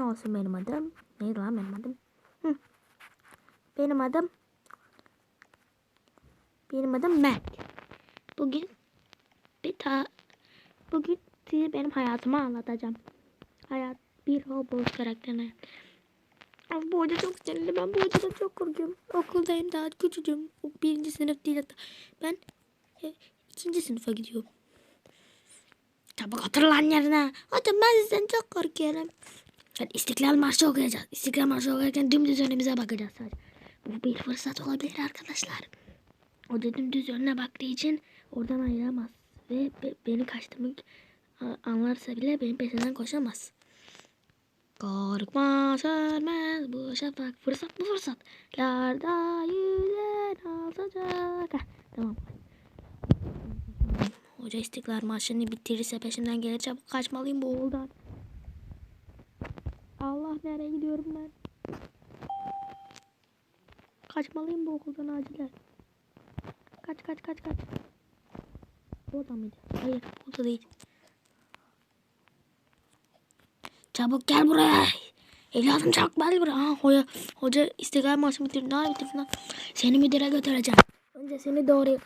Ne olsun benim adım? Neydi lan benim adım? Hı. Benim adım benim adım Mac. Bugün bir ta bugün size benim hayatımı anlatacağım. Hayat bir Roblox karakterine. Ama bu hoca çok sinirli. Ben bu hocadan çok korkuyorum. Okuldayım daha küçücüğüm. Birinci sınıf değil hatta. Ben e, ikinci sınıfa gidiyorum. Çabuk otur lan yerine. Hocam ben sizden çok korkuyorum. Ben İstiklal Marşı okuyacağız. İstiklal Marşı okurken dümdüz önümüze bakacağız sadece. Bu bir fırsat olabilir arkadaşlar. O da dümdüz önüne baktığı için oradan ayıramaz. Ve be- beni kaçtığımı anlarsa bile benim peşinden koşamaz. Korkma sönmez bu şafak. Fırsat bu fırsat. Larda yüzen alacak. Heh, tamam. Hoca İstiklal Marşı'nı bitirirse peşimden gelir çabuk kaçmalıyım bu oğuldan. Allah nereye gidiyorum ben? Kaçmalıyım bu okuldan acilen. Kaç kaç kaç kaç. Orada mıydı? Hayır burada değil. Çabuk gel buraya. Evladım çabuk gel buraya. Ha, hoca, hoca istiklal marşı bitirdi. Ne bitirdi? Seni müdüre götüreceğim. Önce seni doğru.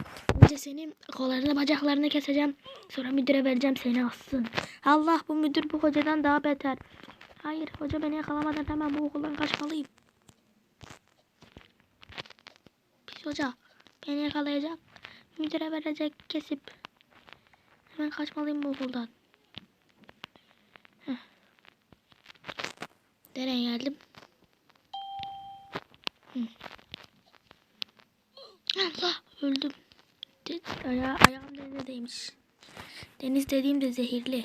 Önce senin kollarını bacaklarını keseceğim. Sonra müdüre vereceğim seni assın. Allah bu müdür bu hocadan daha beter. Hayır hoca beni yakalamadan hemen bu okuldan kaçmalıyım. Pis hoca beni yakalayacak. Müdüre verecek kesip. Hemen kaçmalıyım bu okuldan. Heh. Nereye geldim? Hı. Allah öldüm. Aya, ayağım denizdeymiş. Deniz dediğim de zehirli.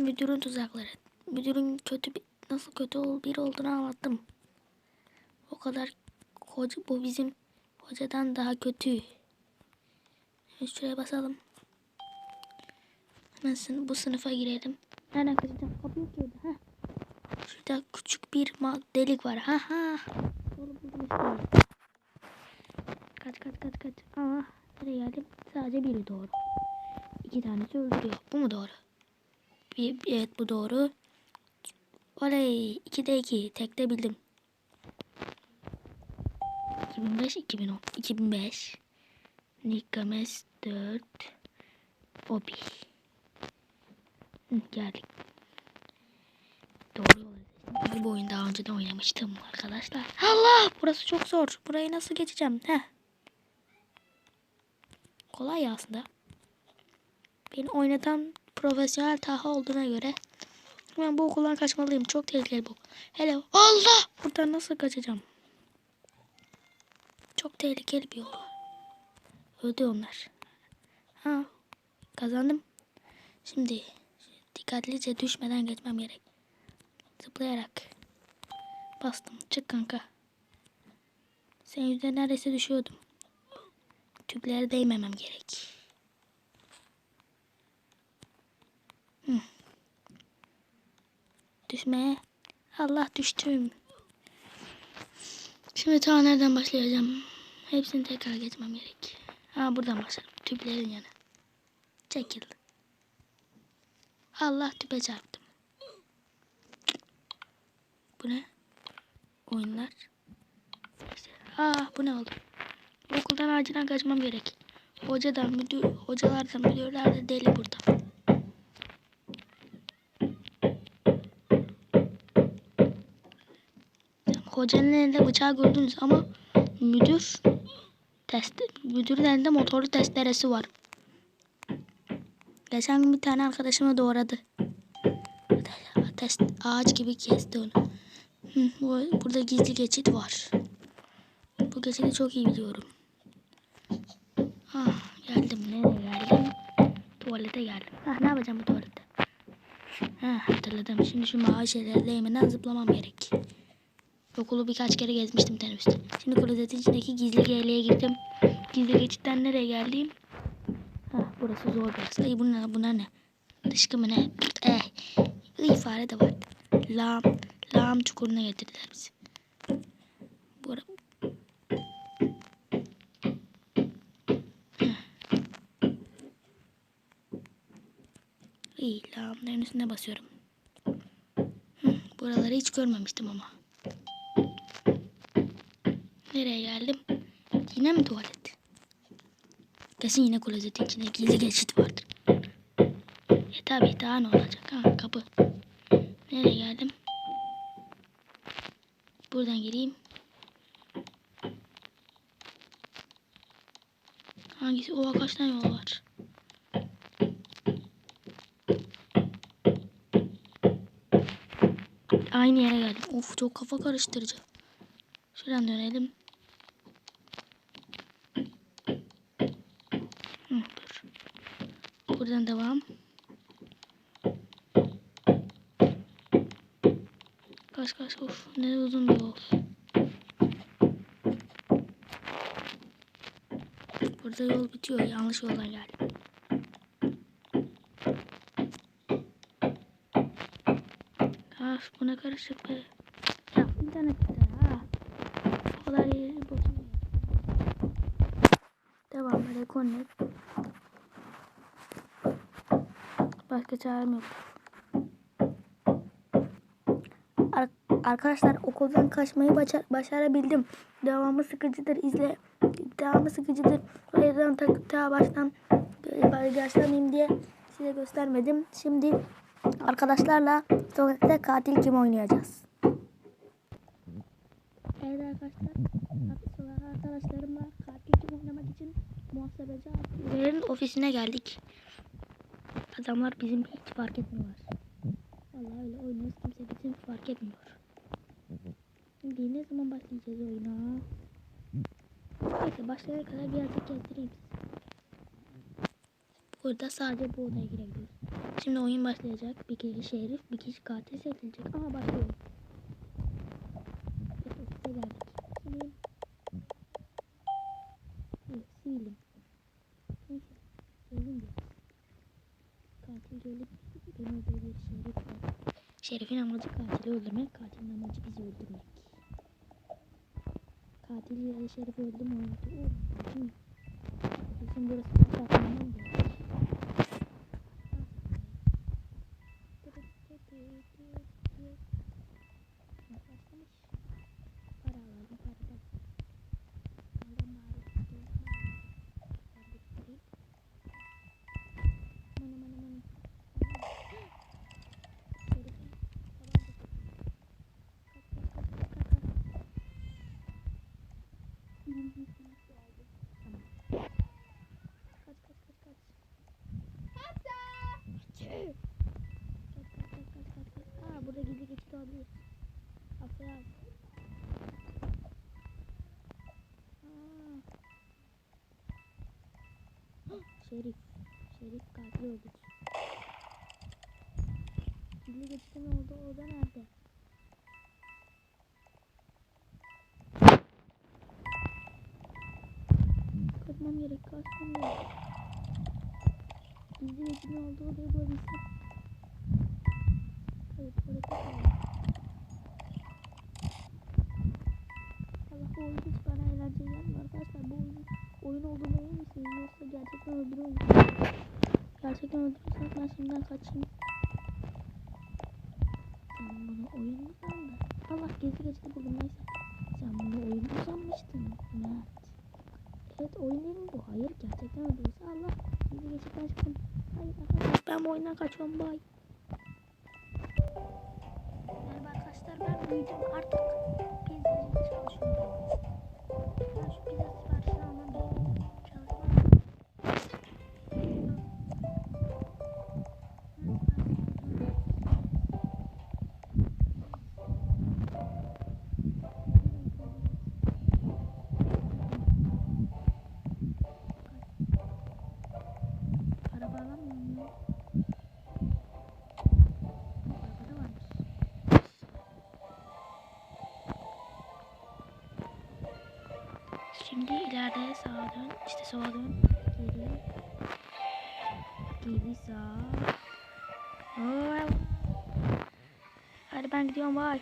Müdürün tuzakları. Müdürün kötü bir, nasıl kötü ol, bir olduğunu anlattım. O kadar koca bu bizim hocadan daha kötü. Şuraya basalım. Hemen sın- bu sınıfa girelim. Nereden kaçacağım? Kapı yok ki orada. Heh. Şurada küçük bir delik var. Ha ha. Doğru buldum işte. Kaç kaç kaç kaç. Aa, nereye geldim? Sadece biri doğru. İki tanesi öldürüyor. Bu mu doğru? Bir, evet bu doğru. Oley. 2'de 2. Tekte bildim. 2005, 2010, 2005. Nikames 4. Obi. Geldik. Doğru. Bu oyunu daha önceden oynamıştım arkadaşlar. Allah! Burası çok zor. Burayı nasıl geçeceğim? Heh. Kolay aslında. Beni oynatan profesyonel Taha olduğuna göre hemen bu okuldan kaçmalıyım. Çok tehlikeli bu. Hello. Allah! Buradan nasıl kaçacağım? Çok tehlikeli bir yol. Öldü onlar. Ha, kazandım. Şimdi dikkatlice düşmeden geçmem gerek. Zıplayarak. Bastım. Çık kanka. Senin yüzünden neredeyse düşüyordum. Tüplere değmemem gerek. Hı. Düşmeye. Allah düştüm. Şimdi ta nereden başlayacağım? Hepsini tekrar geçmem gerek. Ha buradan başlarım. Tüplerin yanı. Çekil. Allah tüpe çarptım. Bu ne? Oyunlar. Ah bu ne oldu? Okuldan acilen kaçmam gerek. Hoca da müdür, hocalar da müdürler de deli burada. Hocanın elinde bıçağı gördünüz ama müdür test müdürün elinde motorlu testeresi var. Geçen gün bir tane arkadaşımı doğradı. Test ağaç gibi kesti onu. Hı, bu- burada gizli geçit var. Bu geçidi çok iyi biliyorum. Ah, geldim. Nereye geldim? Tuvalete geldim. Ah, ne yapacağım bu tuvalette? Ha, hatırladım. Şimdi şu mavi şeylere değmeden zıplamam gerek. Okulu birkaç kere gezmiştim teneffüste. Şimdi klozetin içindeki gizli geliğe girdim. Gizli geçitten nereye geldim? Hah burası zor biraz. Ay bu ne? Bunlar ne? Dışkı mı ne? Eh. İyi fare de var. Lağım. Lağım çukuruna getirdiler bizi. Bura. İyi lağımların üstüne basıyorum. Buraları hiç görmemiştim ama. Nereye geldim? Yine mi tuvalet? Kesin yine klozetin içinde gizli geçit vardır. E tabi daha ne olacak ha kapı. Nereye geldim? Buradan gireyim. Hangisi? Oha kaç tane yol var? Aynı yere geldim. Of çok kafa karıştırıcı. Şuradan dönelim. Hı, dur. Buradan devam. Kaç kaç of ne uzun bir yol. Burada yol bitiyor. Yanlış yoldan geldim. Ah bu ne karışık be. Ya internet gider ha. O kadar yeri bozuluyor. Devam böyle connect. Başka çarem yok. Ar- Arkadaşlar okuldan kaçmayı başar- başarabildim. Devamı sıkıcıdır. izle. Devamı sıkıcıdır. O yüzden ta, ta baştan böyle başlamayayım diye size göstermedim. Şimdi arkadaşlarla sokakta katil kim oynayacağız? Evet arkadaşlar. Sokak arkadaşlarımla katil kim oynamak için muhasebeci abilerin ofisine geldik. Adamlar bizim hiç fark etmiyorlar. Vallahi öyle oynuyoruz kimse bizim fark etmiyor. Şimdi ne zaman başlayacağız oyuna? Neyse başlayana kadar birazcık gezdireyim. Burada sadece bu odaya girebiliyoruz. Şimdi oyun başlayacak. Bir kişi şerif, bir kişi katil seçilecek. Ama başlıyor. Evet, ofise geldik. Şimdi... Evet, sivilim. Neyse, sivilim diyoruz. Katil gelip beni öldürebilir şerif var. Şerif'in amacı katili öldürmek, katilin amacı bizi öldürmek. Katil ya da Şerif öldü mü öldü. Bizim burası apartmandan değil. Başlamış. Para Aferin Şerif. Şerif katil oldu. Gizli geçitin olduğu oda nerede? Kaçmam gerek, kaçmam gerek. Gizli geçitin olduğu odayı bulabilsem. Hayır, orada kaldım. Misiniz? Yoksa gerçekten musunuz? Gerçekten öldürürseniz ben şimdiden kaçayım. Sen bunu oyun mu sandın? Allah gizli geçti buldum neyse. Sen bunu oyun mu sanmıştın? Mert. Evet oyun değil mi bu? Hayır gerçekten öldürürse Allah. Gizli geçitten çıktım. Hayır arkadaşlar ben bu oyundan kaçmam bay. Merhaba arkadaşlar ben büyüdüm artık ileride sağa dön. İşte sola dön. Geri. Geri sağ. Oh. Hadi ben gidiyorum bye.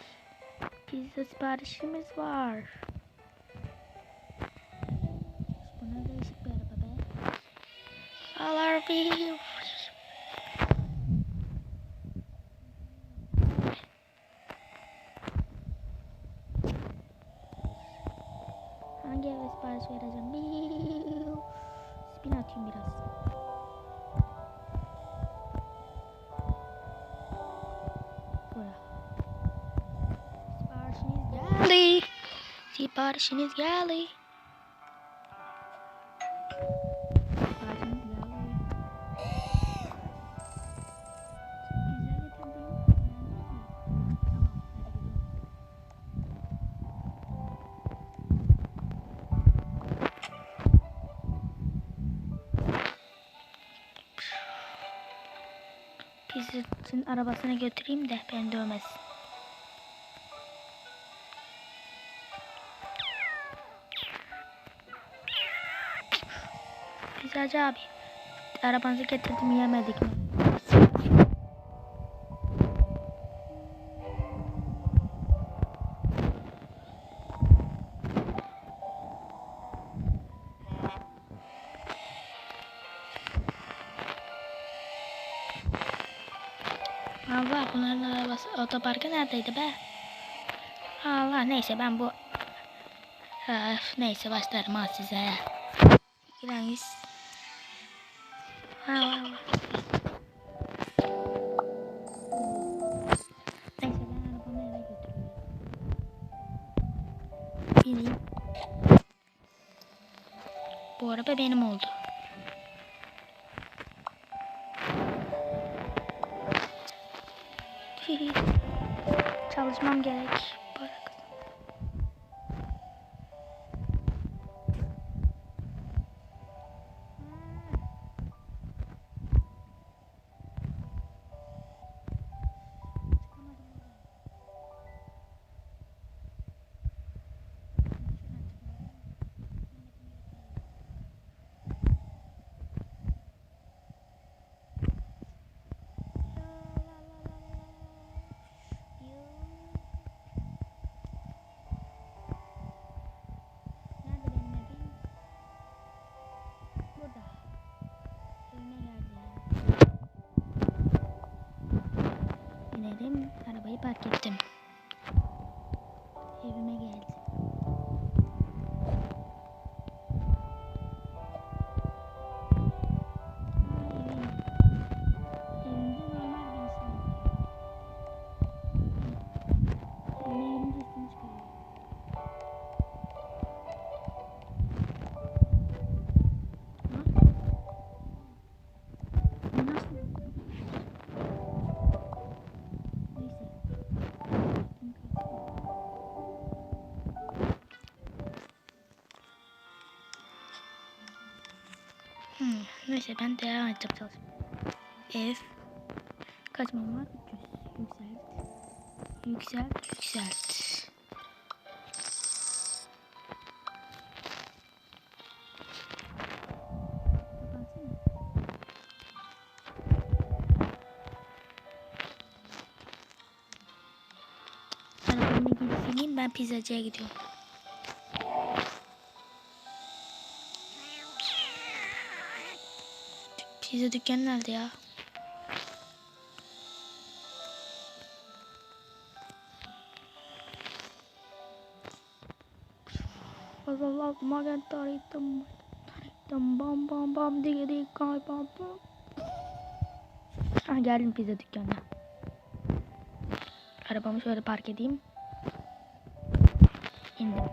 Pizza siparişimiz var. Bu ne değişik bir araba be. Alarm. Vereceğim. Biu. Spin atayım biraz. Bura. Siparişiniz geldi. Siparişiniz geldi. Pizzacının arabasına götüreyim de beni dövmesin. Pizzacı abi. Arabanızı getirdim yemedik mi? Otoparkı neredeydi be? Allah neyse ben bu Öf, neyse başlarım ha size. Bineyim. Bu araba benim oldu. Çalışmam gerek. Hmm, neyse ben devam edeceğim çalışmaya. Ev. Kaç mum var? 300. Yükselt. Yükselt. Yükselt. Arabamı gideyim ben pizzacıya gidiyorum. Pizza dükkanı nerede ya? Allah magentaritam tam bam bam bam digi digi kay bam bam. Ah geldim pizza dükkanına. Arabamı şöyle park edeyim. İndim.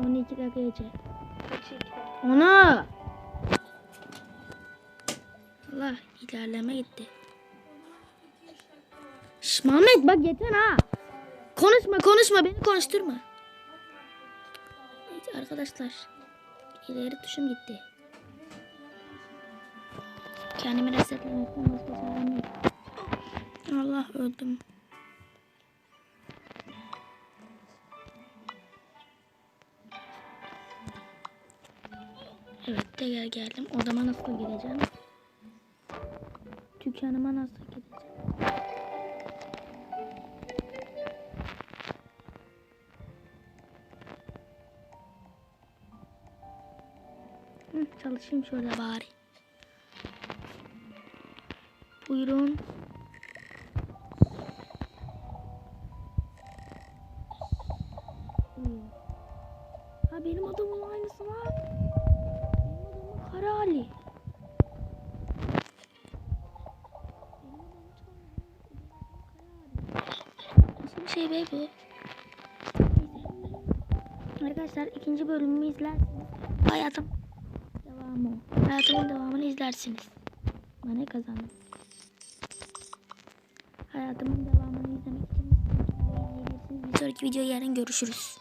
12 dakika gece. Ona. Allah ilerleme gitti. Şş, Mehmet bak yeter ha. Konuşma konuşma beni konuşturma. Evet arkadaşlar. ileri tuşum gitti. Kendimi resetlemekten başka şey çarem yok. Allah öldüm. Evet gel geldim. Odama nasıl gideceğim? Dükkanıma nasıl gideceğim? Hı, çalışayım şöyle bari. Buyurun. Ha benim adamın aynısı var. Kara Ali. Nasıl bir şey be bu? Arkadaşlar ikinci bölümümü izlersiniz. Hayatım devamı. Hayatımın devamını izlersiniz. Bana kazandım. Hayatımın devamını izlemek için. Bir sonraki videoya yarın görüşürüz.